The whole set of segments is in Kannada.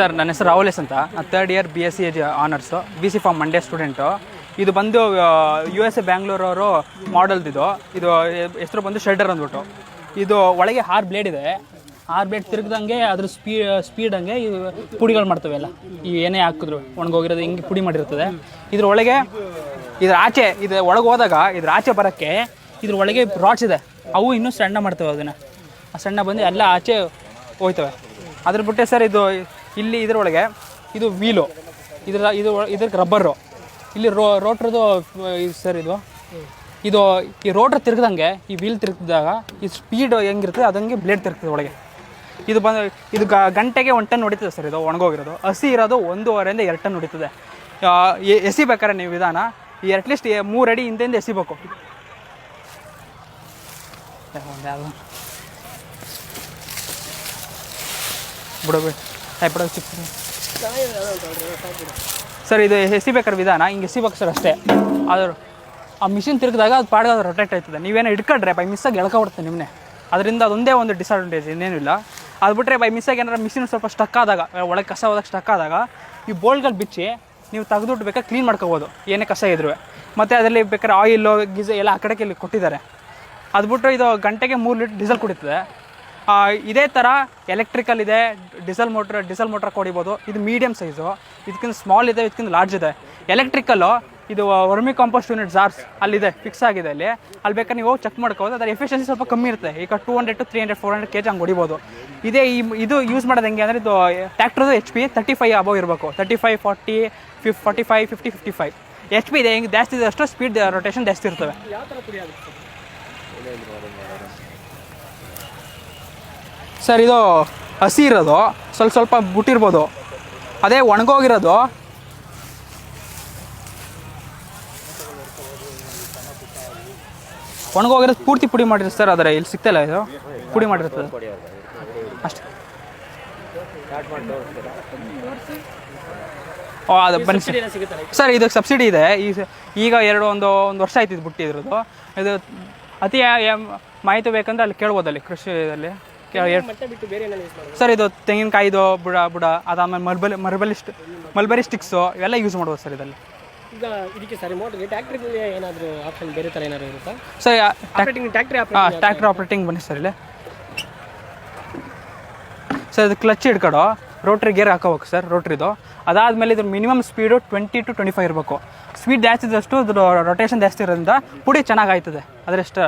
ಸರ್, ನನ್ನ ಹೆಸರು ರಾಹುಲ್ ಎಸ್ ಅಂತ. Third year B S C honours B C from Mandya student ಇದು ಬಂದು ಯು ಎಸ್ ಎ ಬ್ಯಾಂಗ್ಳೂರವರು ಮಾಡಲ್ದಿದು ಇದು ಹೆಸರು ಬಂದು ಶೆಲ್ಟರ್ ಅಂದ್ಬಿಟ್ಟು. ಇದು ಒಳಗೆ ಹಾರ್ ಬ್ಲೇಡ್ ಇದೆ. ಹಾರ್ ಬ್ಲೇಡ್ ತಿರುಗ್ದಂಗೆ ಅದ್ರ ಸ್ಪೀ ಸ್ಪೀಡ್ ಹಂಗೆ ಇವು ಪುಡಿಗಳು ಮಾಡ್ತವೆ ಎಲ್ಲ. ಈ ಏನೇ ಹಾಕಿದ್ರು, ಒಣಗೋಗಿರೋದು ಹಿಂಗೆ ಪುಡಿ ಮಾಡಿರ್ತದೆ. ಇದ್ರ ಒಳಗೆ, ಇದ್ರ ಆಚೆ ಇದು ಒಳಗೆ ಹೋದಾಗ, ಇದ್ರ ಆಚೆ ಬರೋಕ್ಕೆ ಇದ್ರ ಒಳಗೆ ರಾಡ್ಸ್ ಇದೆ. ಅವು ಇನ್ನೂ ಸಣ್ಣ ಮಾಡ್ತವೆ ಅದನ್ನು. ಆ ಸಣ್ಣ ಬಂದು ಎಲ್ಲ ಆಚೆ ಹೋಯ್ತವೆ. ಅದ್ರ ಬಿಟ್ಟೆ ಸರ್, ಇದು ಇಲ್ಲಿ ಇದರೊಳಗೆ ಇದು ವೀಲು. ಇದರ ಇದು ಇದಕ್ಕೆ ರಬ್ಬರು. ಇಲ್ಲಿ ರೋ ರೋಟ್ರದು ಸರ್ ಇದು. ಇದು ಈ ರೋಟ್ರ್ ತಿರುಗ್ದಂಗೆ ಈ ವೀಲ್ ತಿರುಗಿದಾಗ ಈ ಸ್ಪೀಡ್ ಹೆಂಗಿರ್ತದೆ, ಅದಂಗೆ ಬ್ಲೇಡ್ ತಿರುಗ್ತದೆ ಒಳಗೆ. ಇದು ಬಂದ ಇದು ಗ- ಗಂಟೆಗೆ ಒಂದು ಟನ್ ಹೊಡಿತದೆ ಸರ್ ಇದು ಒಣಗೋಗಿರೋದು. ಹಸಿ ಇರೋದು ಒಂದೂವರೆಯಿಂದ ಎರಡು ಟನ್ ಹೊಡಿತದೆ. ಎಸಿಬೇಕಾರೆ ನೀವು ವಿಧಾನ ಅಟ್ಲೀಸ್ಟ್ ಮೂರು ಅಡಿ ಹಿಂದೆಯಿಂದ ಎಸಿಬೇಕು. ಒಂದು ಬಿಡು ಚಿಕ್ಕ ಸರ್, ಇದು ಎಸಿಬೇಕಾದ್ರೆ ವಿಧಾನ, ಹಿಂಗೆ ಎಸಿಬೇಕು ಸರ್ ಅಷ್ಟೇ. ಆದರೂ ಆ ಮಿಷಿನ್ ತಿರುಗಿದಾಗ ಅದು ಅದು ರೊಟೇಟ್ ಆಯ್ತದೆ. ನೀವೇನೋ ಇಟ್ಕೊಂಡ್ರೆ ಬೈ ಮಿಸ್ಸಾಗಿ ಎಳ್ಕೊಬಿಡುತ್ತೆ ನಿಮ್ಮನೆ ಅದರಿಂದ ಅದೊಂದೇ ಒಂದು ಡಿಸಡ್ವಾಂಟೇಜ್ ಇನ್ನೇನಿಲ್ಲ ಅದು ಬಿಟ್ಟರೆ ಬೈ ಮಿಸ್ಸಾಗಿ ಏನಾರ ಮಿಷಿನ್ ಸ್ವಲ್ಪ ಸ್ಟಕ್ ಆದಾಗ, ಒಳಗೆ ಕಸ ಹೋದಾಗ ಸ್ಟಕ್ ಆದಾಗ, ಈ ಬೋಲ್ಗಳು ಬಿಚ್ಚಿ ನೀವು ತೆಗೆದುಬಿಟ್ಟು ಬೇಕಾದ್ರೆ ಕ್ಲೀನ್ ಮಾಡ್ಕೋಬೋದು, ಏನೇ ಕಸ ಇದ್ರೂ ಮತ್ತು ಅದರಲ್ಲಿ ಬೇಕಾದ್ರೆ ಆಯಿಲು ಗೀಸ ಎಲ್ಲ ಆ ಕಡೆಗೆ ಇಲ್ಲಿ ಕೊಟ್ಟಿದ್ದಾರೆ. ಅದು ಬಿಟ್ಟರೆ ಇದು ಗಂಟೆಗೆ ಮೂರು ಲೀಟ್ರ್ ಡೀಸೆಲ್ ಕುಡಿತದೆ. ಇದೇ ಥರ ಎಲೆಕ್ಟ್ರಿಕಲ್ ಇದೆ ಡೀಸೆಲ್ ಮೋಟ್ರ್ ಡೀಸೆಲ್ ಮೋಟ್ರ್ ಕೊಡಿಬೋದು. ಇದು ಮೀಡಿಯಮ್ ಸೈಜು ಇದಕ್ಕಿಂತ ಸ್ಮಾಲ್ ಇದೆ, ಇದಕ್ಕಿಂತ ಲಾರ್ಜ್ ಇದೆ. ಎಲೆಕ್ಟ್ರಿಕಲ್ಲು ಇದು ವರ್ಮಿ ಕಾಂಪೋಸ್ಟ್ ಯೂನಿಟ್ ಜಾರ್ಸ್ ಅಲ್ಲಿದೆ ಫಿಕ್ಸ್ ಆಗಿದೆ ಅಲ್ಲಿ. ಅಲ್ಲಿ ಬೇಕಾದ್ರೆ ನೀವು ಚೆಕ್ ಮಾಡ್ಕೋಬೋದು. ಅದರ ಎಫಿಷಿಯನ್ಸಿ ಸ್ವಲ್ಪ ಕಮ್ಮಿ ಇರುತ್ತೆ. ಈಗ two hundred to three hundred four hundred K G ಹಂಗೆ ಹೊಡಿಬೋದು. ಇದೇ ಈ ಇದು ಯೂಸ್ ಮಾಡೋದು ಹೆಂಗೆ ಅಂದರೆ ಇದು ಟ್ಯಾಕ್ಟ್ರದು H P thirty five above ಇರಬೇಕು. Thirty five forty fif forty five fifty fifty five H P ಇದೆ, ಹೆಂಗೆ ಜಾಸ್ತಿ ಇದೆ ಅಷ್ಟು ಸ್ಪೀಡ್ ರೊಟೇಷನ್ ಜಾಸ್ತಿ ಇರ್ತವೆ. ಸರ್ ಇದು ಹಸಿ ಇರೋದು. ಸ್ವಲ್ಪ ಸ್ವಲ್ಪ ಬಿಟ್ಟಿರ್ಬೋದು. ಅದೇ ಒಣಗೋಗಿರೋದು. ಒಣಗೋಗಿರೋದು ಪೂರ್ತಿ ಪುಡಿ ಮಾಡಿರಿ ಸರ್ ಆದರೆ ಇಲ್ಲಿ ಸಿಗ್ತಾಯಿಲ್ಲ ಇದು. ಪುಡಿ ಮಾಡಿರ್ತದೆ ಅಷ್ಟೇ. ಓ ಅದು ಬನ್ನಿ ಸರ್. ಸರ್ ಇದಕ್ಕೆ ಸಬ್ಸಿಡಿ ಇದೆ. ಈಗ ಈಗ ಎರಡು ಒಂದು ಒಂದು ವರ್ಷ ಆಯ್ತು ಇದು ಬಿಟ್ಟಿದ್ರದ್ದು ಇದು ಅತಿ ಮಾಹಿತಿ ಬೇಕಂದ್ರೆ ಅಲ್ಲಿ ಕೇಳ್ಬೋದು ಅಲ್ಲಿ ಕೃಷಿಯಲ್ಲಿ ಕೇ- ಹೇಳ್- ಮತ್ತೆ ಬಿಟ್ಟು ಬೇರೆ ಸರ್ ಇದು ತೆಂಗಿನಕಾಯಿದು ಬುಡ ಬುಡ ಅದಾದ್ಮೇಲೆ ಮರ್ಬಲ್ ಮಲ್ಬರಿ ಸ್ಟಿ ಮಲ್ಬರಿ ಸ್ಟಿಕ್ಸು ಇವೆಲ್ಲ ಯೂಸ್ ಮಾಡ್ಬೋದು ಸರ್ ಇದರಲ್ಲಿ. ಈಗ ಇದಕ್ಕೆ ಸರಿ ಮೋಟ್ರಿಗೆ ಟ್ಯಾಕ್ಟ್ರಿಗೆ ಏನಾದರೂ ಆಪ್ಷನ್ ಬೇರೆ ಥರ ಏನಾದ್ರು ಇರುತ್ತಾ? ಸರ್ ಆಪರೇಟಿಂಗ್ ಟ್ಯಾಕ್ಟ್ರಿ ಹಾಂ ಟ್ರ್ಯಾಕ್ಟರ್ ಆಪ್ರೇಟಿಂಗ್ ಬನ್ನಿ ಸರ್ ಇಲ್ಲಿ. ಸರ್ ಇದು ಕ್ಲಚ್ ಹಿಡ್ಕೊಡೋ ರೋಟ್ರಿ ಗೇರ್ ಹಾಕೋಬೇಕು ಸರ್ ರೋಟ್ರಿದು ಅದಾದಮೇಲೆ ಇದ್ರ minimum speed twenty to twenty five ಇರಬೇಕು. ಸ್ಪೀಡ್ ಜಾಸ್ತಿ ಇದ್ದಷ್ಟು ಅದ್ರ ರೊಟೇಷನ್ ಜಾಸ್ತಿ ಇರೋದ್ರಿಂದ ಪುಡಿ ಚೆನ್ನಾಗಿ ಆಯ್ತದೆ. ಅದರಷ್ಟು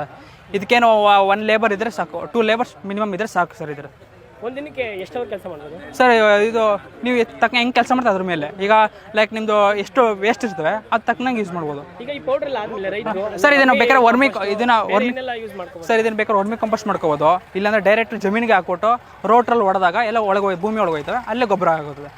ಇದಕ್ಕೇನು ಒನ್ ಲೇಬರ್ ಇದ್ದರೆ ಸಾಕು. ಟೂ ಲೇಬರ್ಸ್ ಮಿನಿಮಮ್ ಇದ್ರೆ ಸಾಕು ಸರ್ ಇದ್ರೆ. ಒಂದು ದಿನಕ್ಕೆ ಎಷ್ಟು ಕೆಲಸ ಸರ್ ಇದು ನೀವು ತಕ್ಕ ಹೆಂಗೆ ಕೆಲಸ ಮಾಡ್ತಾ ಅದ್ರ ಮೇಲೆ? ಈಗ ಲೈಕ್ ನಿಮ್ಮದು ಎಷ್ಟು ವೇಸ್ಟ್ ಇರ್ತವೆ ಅದು ತಕ್ಕನಂಗೆ ಯೂಸ್ ಮಾಡ್ಬೋದು. ಈಗ ಈ ಪೌಡರ್ ಎಲ್ಲ ಆದ್ಮೇಲೆ ರೈತರು ಸರ್ ಇದನ್ನು ಬೇಕಾದ್ರೆ ವರ್ಮಿ ಇದನ್ನ ವರ್ಮಿ ಯೂಸ್ ಮಾಡ್ಕೋಬೋದು. ಸರ್ ಇದನ್ನ ಬೇಕಾದ್ರೆ ವರ್ಮಿ ಕಂಪೋಸ್ಟ್ ಮಾಡ್ಕೋಬೋದು. ಇಲ್ಲಾಂದ್ರೆ ಡೈರೆಕ್ಟ್ ಜಮೀನಿಗೆ ಹಾಕ್ಬಿಟ್ಟು ರೋಟ್ರಲ್ಲಿ ಹೊಡೆದಾಗ ಎಲ್ಲ ಒಳಗೆ ಭೂಮಿ ಒಳಗೆ ಹೋಯ್ತವೆ ಅಲ್ಲೇ ಗೊಬ್ಬರ ಆಗೋದು